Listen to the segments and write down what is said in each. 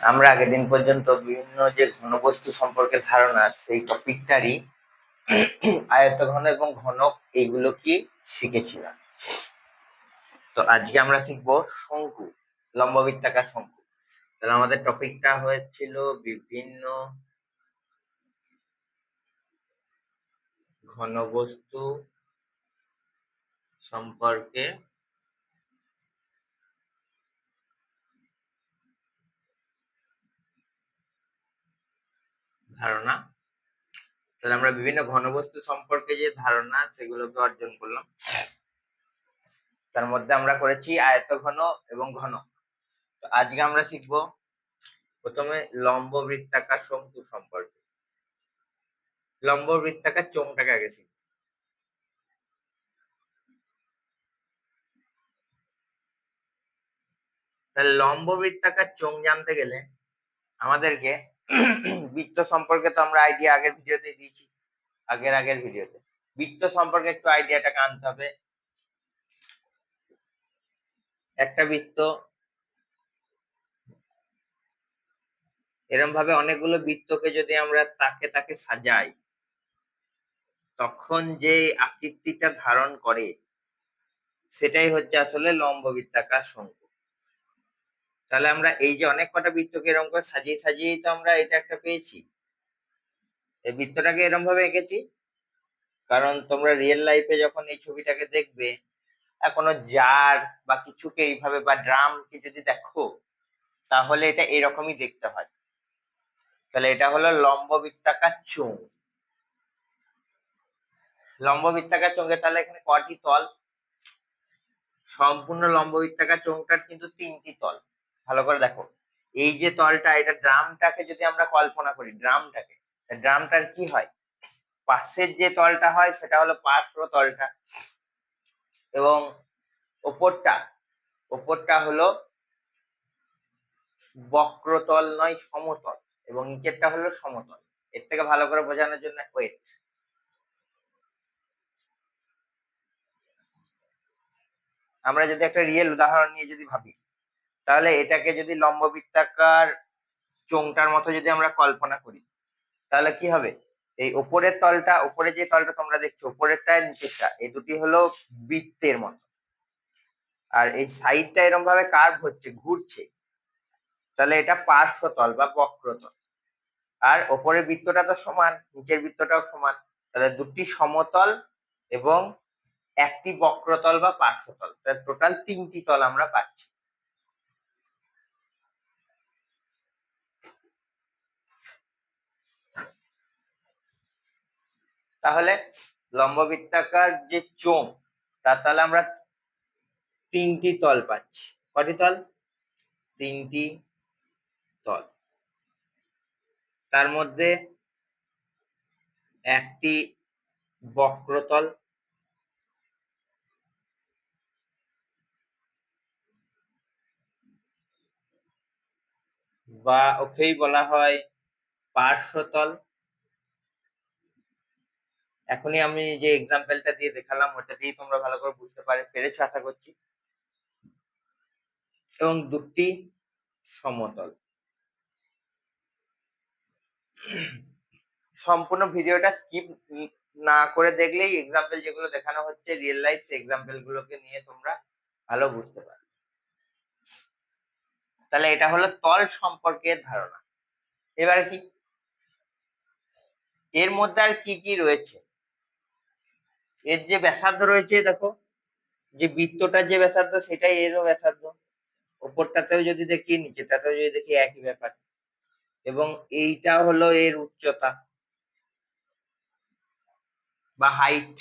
আমরা আগের দিন পর্যন্ত বিভিন্ন যে ঘনবস্তু সম্পর্কে ধারণা, সেই টপিকটারই আয়ত্ত আয়তঘন এবং ঘনক এইগুলো কি শিখেছিলাম তো আজকে আমরা শিখব শঙ্কু, লম্ববৃত্তাকার শঙ্কু। তাহলে আমাদের টপিকটা হয়েছিল বিভিন্ন ঘনবস্তু সম্পর্কে ধারণা। তাহলে আমরা বিভিন্ন ঘনবস্তু সম্পর্কে যে ধারণা, সেগুলোকে অর্জন করলাম। তার মধ্যে আমরা করেছি আয়ত ঘন এবং ঘন। তো আজকে আমরা শিখব প্রথমে লম্ব বৃত্তাকার শঙ্কু সম্পর্কে। লম্ব বৃত্তাকার চোঙটাকে আগে শিখব। তাহলে লম্ব বৃত্তাকার চোঙ জানতে গেলে আমাদেরকে বৃত্ত সম্পর্কে তো আমরা আইডিয়া আগের ভিডিওতে দিয়েছি। আগের আগের ভিডিওতে। বৃত্ত সম্পর্কে একটু আইডিয়াটাকে আনতে হবে। একটা বৃত্ত এরকম ভাবে অনেকগুলো বৃত্তকে যদি আমরা তাকে তাকে সাজাই, তখন যে আকৃতিটা ধারণ করে, সেটাই হচ্ছে আসলে লম্ব বৃত্তাকার শঙ্কু তাহলে আমরা এই যে অনেক কটা বৃত্তকে এরকম করে সাজিয়ে সাজিয়ে তো আমরা এটা একটা পেয়েছি। এই বৃত্তটাকে এরকম ভাবে এঁকেছি। কারণ তোমরা রিয়েল লাইফে যখন এই ছবিটাকে দেখবে কোনো জার বা কিছুকে এইভাবে বা ড্রামকে যদি দেখো, তাহলে এটা এরকমই দেখতে হয়। তাহলে এটা হলো লম্ব বৃত্তাকার চোঙ লম্ব বৃত্তাকার চোঙে তাহলে এখানে কটি তল? সম্পূর্ণ লম্ব বৃত্তাকার চোঙটার কিন্তু তিনটি তল। ভালো করে দেখো। এই যে তলটা, এটা ড্রামটাকে যদি আমরা কল্পনা করি, ড্রামটাকে ড্রামটার কি হয়? পাশের যে তলটা হয়, সেটা হলো পার্শ্ব তলটা। এবং ওপরটা ওপরটা হলো বক্রতল নয়, সমতল। এবং নিচেরটা হলো সমতল। এর থেকে ভালো করে বোঝানোর জন্য ওয়েট আমরা যদি একটা রিয়েল উদাহরণ নিয়ে যদি ভাবি। তাহলে এটাকে যদি লম্ব বৃত্তাকার চোংটার মতো যদি আমরা কল্পনা করি, তাহলে কি হবে? এই উপরের তলটা উপরে যে তলটা তোমরা দেখছ উপরেরটা নিচেরটা এই দুটি হলো বৃত্তের মতো। আর এই সাইডটা এরকম ভাবে কার্ভ হচ্ছে, ঘুরছে। তাহলে এটা পার্শ্বতল বা বক্রতল। আর ওপরের বৃত্তটা তো সমান, নিচের বৃত্তটাও সমান। তাহলে দুটি সমতল এবং একটি বক্রতল বা পার্শ্বতল। তাহলে টোটাল তিনটি তল আমরা পাচ্ছি। তাহলে লম্ববৃত্তাকার যে চোম তা তাহলে আমরা তিনটি তল পাচ্ছি। কটি তল? তিনটি তল। তার মধ্যে একটি বক্রতল, বা ওকেই বলা হয় পার্শ্বতল এখনই আমি যে এক্সাম্পলটা দিয়ে দেখালাম ওটা দিয়ে তোমরা ভালো করে বুঝতে পারে, পেরেছ আশা করছি? এবং দুটি সমতল। সম্পূর্ণ ভিডিওটা স্কিপ না করে দেখলেই এক্সাম্পল যেগুলো দেখানো হচ্ছে রিয়েল লাইফ এক্সাম্পল গুলোকে নিয়ে তোমরা ভালো বুঝতে পারবে। তাহলে এটা হলো তল সম্পর্কের ধারণা। এবারে কি? এর মধ্যে আর কি কি রয়েছে? এর যে ব্যাসার্ধ রয়েছে, দেখো, যে বৃত্তটার যে ব্যাসার্ধ, সেটাই এরও ব্যাসার্ধ। ওপরটাতেও যদি দেখি নিচেটাতেও যদি দেখি, একই ব্যাপার। এবং এইটা হলো এর উচ্চতা বা হাইট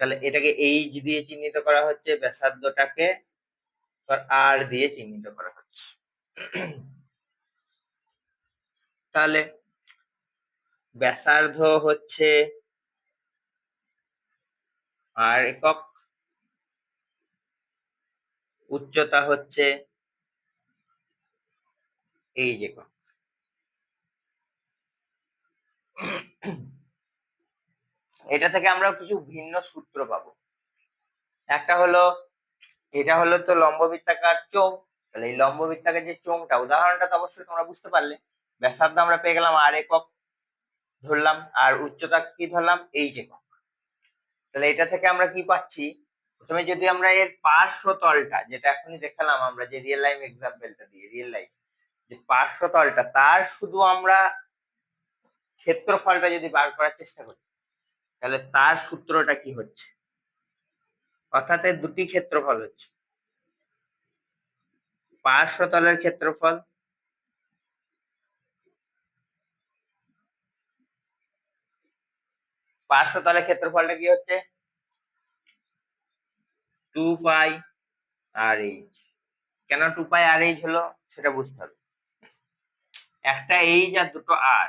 তাহলে এটাকে এইচ দিয়ে চিহ্নিত করা হচ্ছে, ব্যাসার্ধটাকে আর দিয়ে চিহ্নিত করা হচ্ছে। তাহলে ব্যাসার্ধ হচ্ছে আর একক উচ্চতা হচ্ছে এই যে একক। এটা থেকে আমরা কিছু ভিন্ন সূত্র পাবো। একটা হলো, এটা হলো তো লম্ব বৃত্তাকার চোখ তাহলে এই লম্ব বৃত্তাকার যে চোঙটা, উদাহরণটা তো অবশ্যই তোমরা বুঝতে পারলে। ব্যাসার্ধ আমরা পেয়ে গেলাম আর একক ধরলাম, আর উচ্চতা কি ধরলাম? এইচ একক। তাহলে এটা থেকে আমরা কি পাচ্ছি? প্রথমে যদি আমরা এর পার্শ্ব তলটা যেটা এখনই দেখালাম আমরা যে রিয়েল লাইফ এক্সাম্পলটা দিয়ে রিয়েল লাইফ যে পার্শ্ব তলটা তার শুধু আমরা ক্ষেত্রফলটা যদি বার করার চেষ্টা করি, তাহলে তার সূত্রটা কি হচ্ছে? অর্থাৎ এর দুটি ক্ষেত্রফল হচ্ছে। পার্শ্বতলের ক্ষেত্রফল পার্শ্বতলের ক্ষেত্রফলটা কি হচ্ছে? টু পাই আর এইচ কেন টু পাই আর এইচ হলো? সেটা বুঝতে হবে। একটা এইচ আর দুটো আর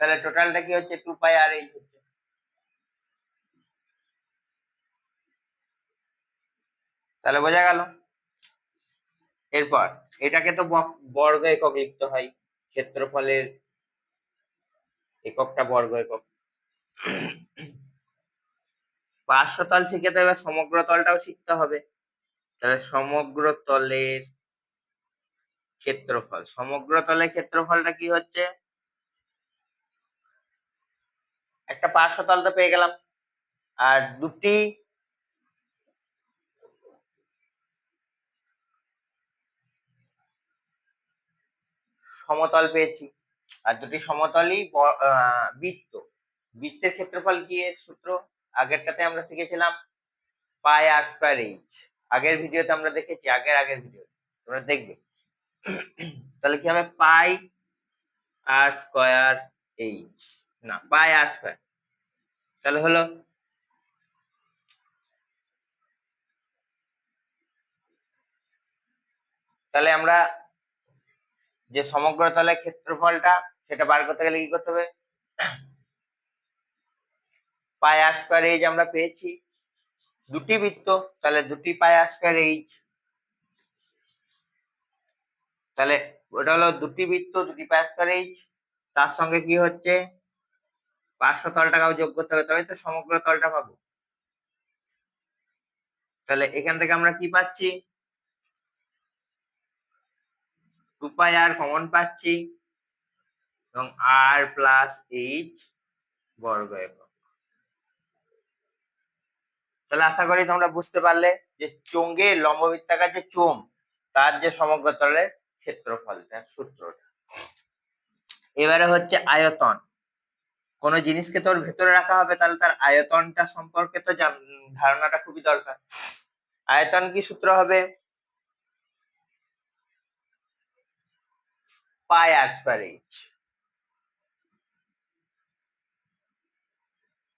তাহলে টোটালটা কি হচ্ছে? টু পাই আর এইচ হচ্ছে। তাহলে বোঝা গেল। এরপর, এটাকে তো বর্গ একক লিখতে হয়। ক্ষেত্রফলের এককটা বর্গ, একক। পার্শ্বতল শিখে তো এবার সমগ্র তলটাও শিখতে হবে। তাহলে সমগ্র তলের ক্ষেত্রফল, সমগ্র তলের ক্ষেত্রফলটা কি হচ্ছে? একটা পার্শ্বতল তো পেয়ে গেলাম। আর দুটি সমতল পেয়েছি। আর দুটি সমতলই বৃত্ত, বৃত্তের ক্ষেত্রফল কি এর সূত্র? আগেরটাতে আমরা শিখেছিলাম পাই আর স্কয়ার এইচ। আগের ভিডিওতে আমরা দেখেছি, আগের আগের ভিডিও তোমরা দেখবে। তাহলে কি হবে? Pi r square h. না, পাই আর স্কয়ার। তাহলে হলো তাহলে আমরা যে সমগ্র তলের ক্ষেত্রফলটা সেটা বার করতে গেলে কি করতে হবে? আর স্কয়ার এইচ আমরা পেয়েছি। দুটি বৃত্ত, তাহলে দুটি আর স্কয়ার এইচ তাহলে ওটা হলো দুটি বৃত্ত, দুটি স্কয়ার এইচ তার সঙ্গে কি হচ্ছে? পার্শ্ব তলটাকেও যোগ করতে হবে। তবে তো সমগ্র তলটা পাবো। তাহলে এখান থেকে আমরা কি পাচ্ছি? টু পাই আর কমন পাচ্ছি। এবং আর প্লাস এইচ বর্গ একক। তাহলে আশা করি তোমরা বুঝতে পারলে যে চোঙ্গে লম্ববৃত্তাকার যে চোম তার যে সমগ্র তলের ক্ষেত্রফলটা সূত্রটা। এবারে হচ্ছে আয়তন। কোন জিনিসকে তোর ভেতরে রাখা হবে, তাহলে তার আয়তনটা সম্পর্কে তো ধারণাটা খুবই দরকার। আয়তন কি সূত্র হবে? পাই আর স্কয়ার এইচ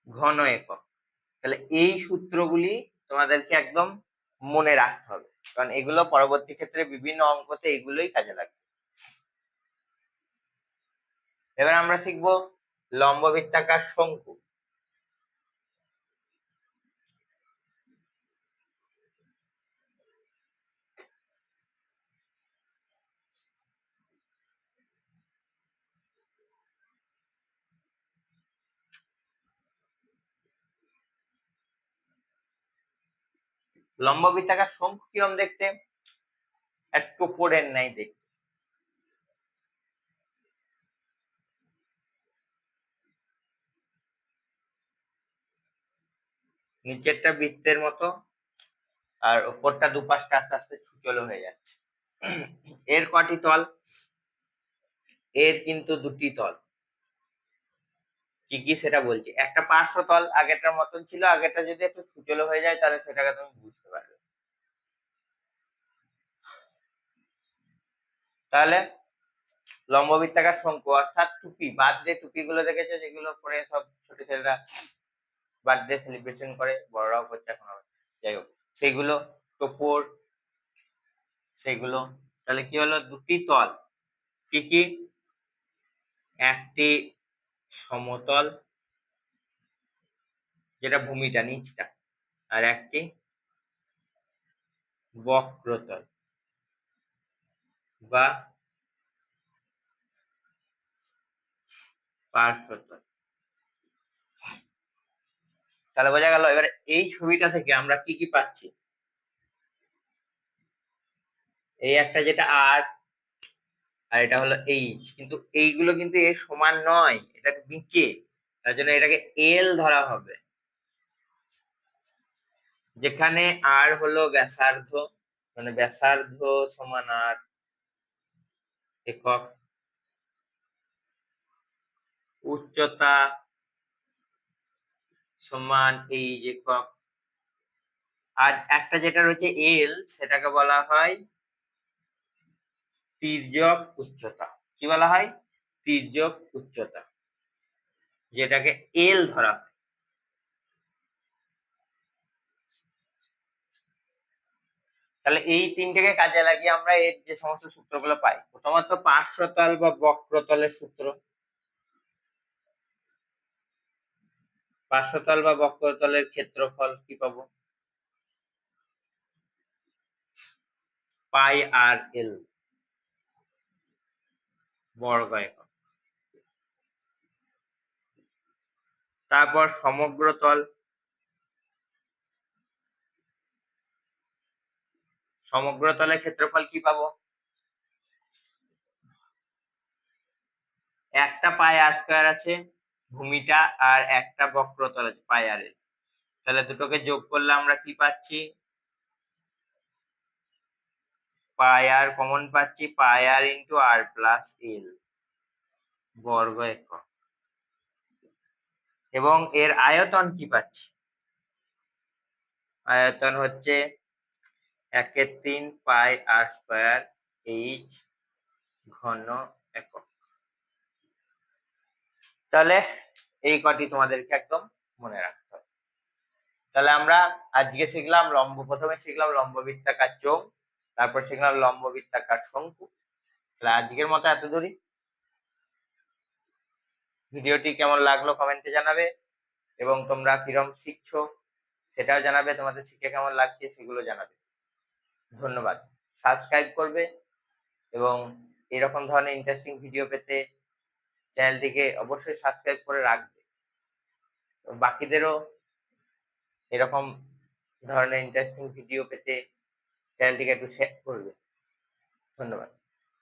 ঘন একক। তাহলে এই সূত্রগুলি তোমাদেরকে একদম মনে রাখতে হবে। কারণ এগুলো পরবর্তী ক্ষেত্রে বিভিন্ন অঙ্কতে এগুলোই কাজে লাগবে। এবার আমরা শিখব লম্ব বৃত্তাকার শঙ্কু। লম্ব বৃত্তাকার শঙ্কু কিরম দেখতে? একটু পড়েন নাই দেখতে। নিচেরটা বৃত্তের মতো, আর উপরটা দুপাশটা আস্তে আস্তে ছুচলো হয়ে যাচ্ছে। এর কটি তল? এর কিন্তু দুটি তল। কি কি সেটা বলছি? একটা পার্শ্ব তল আগেরটার মতন ছিল, আগেরটা যদি একটু ছুচলো হয়ে যায় তাহলে সেটাকে তুমি বুঝতে পারবে। তাহলে লম্ববৃত্তাকার শঙ্কু অর্থাৎ টুপি বার্থডে টুপি গুলো দেখেছ যেগুলো পরে সব ছোট ছেলেরা বার্থডে সেলিব্রেশন করে, বড়রাও করছে এখন। যাই হোক, সেগুলো টোপর, সেগুলো, তাহলে কি হলো? দুটি তল। কি কি? একটি সমতল যেটা ভূমিটা, নিচটা, আর একটি বক্রতল বা পার্শ্বতল। তাহলে বোঝা গেল, এবার এই ছবিটা থেকে আমরা কি কি পাচ্ছি? এই একটা যেটা আর আর এটা হলো এইচ কিন্তু এইগুলো কিন্তু এর সমান নয় এটা নিচে তার জন্য এটাকে এল ধরা হবে। যেখানে আর হলো ব্যাসার্ধ মানে ব্যাসার্ধ সমান আর একক উচ্চতা সমান এই একক। আর একটা যেটা রয়েছে এল সেটাকে বলা হয় তির্যক উচ্চতা। কি বলা হয়? তির্যক উচ্চতা। যেটাকে এল ধরা হয়। তাহলে এই তিনটাকে কাজে লাগিয়ে আমরা এর যে সমস্ত সূত্রগুলো পাই, প্রথমত পার্শ্বতল বা বক্রতলের সূত্র। পার্শ্বতল বা বক্রতলের ক্ষেত্রফল কি পাবো? পাই আর এল বর্গ একক তারপর সমগ্র তল সমগ্র তলের ক্ষেত্রফল কি পাবো? একটা পাই আর স্কোয়ার আছে, ভূমিটা আর একটা বক্রতল আছে পাই আর তাহলে দুটোকে যোগ করলে আমরা কি পাচ্ছি? পাই আর কমন পাচ্ছি, পাই আর ইন্টু আর প্লাস এল বর্গ একক। এবং এর আয়তন কি পাচ্ছি? আয়তন হচ্ছে একের তিন পাই আর স্কোয়ার এইচ ঘন একক। তাহলে এই কটি তোমাদেরকে একদম মনে রাখতে হবে। তাহলে আমরা আজকে শিখলাম লম্ব, প্রথমে শিখলাম লম্ব বৃত্তাকার চোখ তারপর সেখানে লম্ব বৃত্তাকার শঙ্কু। তাহলে আজকের মতো এত দূরই। ভিডিওটি কেমন লাগল কমেন্টে জানাবে এবং তোমরা কিরম শিখছো সেটাও জানাবে, তোমাদের শিখে কেমন লাগছে সেগুলো জানাবে। ধন্যবাদ। সাবস্ক্রাইব করবে এবং এরকম ধরনের ইন্টারেস্টিং ভিডিও পেতে চ্যানেলটিকে অবশ্যই সাবস্ক্রাইব করে রাখবে। বাকিদেরও এরকম ধরনের ইন্টারেস্টিং ভিডিও পেতে চ্যানেলটিকে একটু শেয়ার করবে। ধন্যবাদ।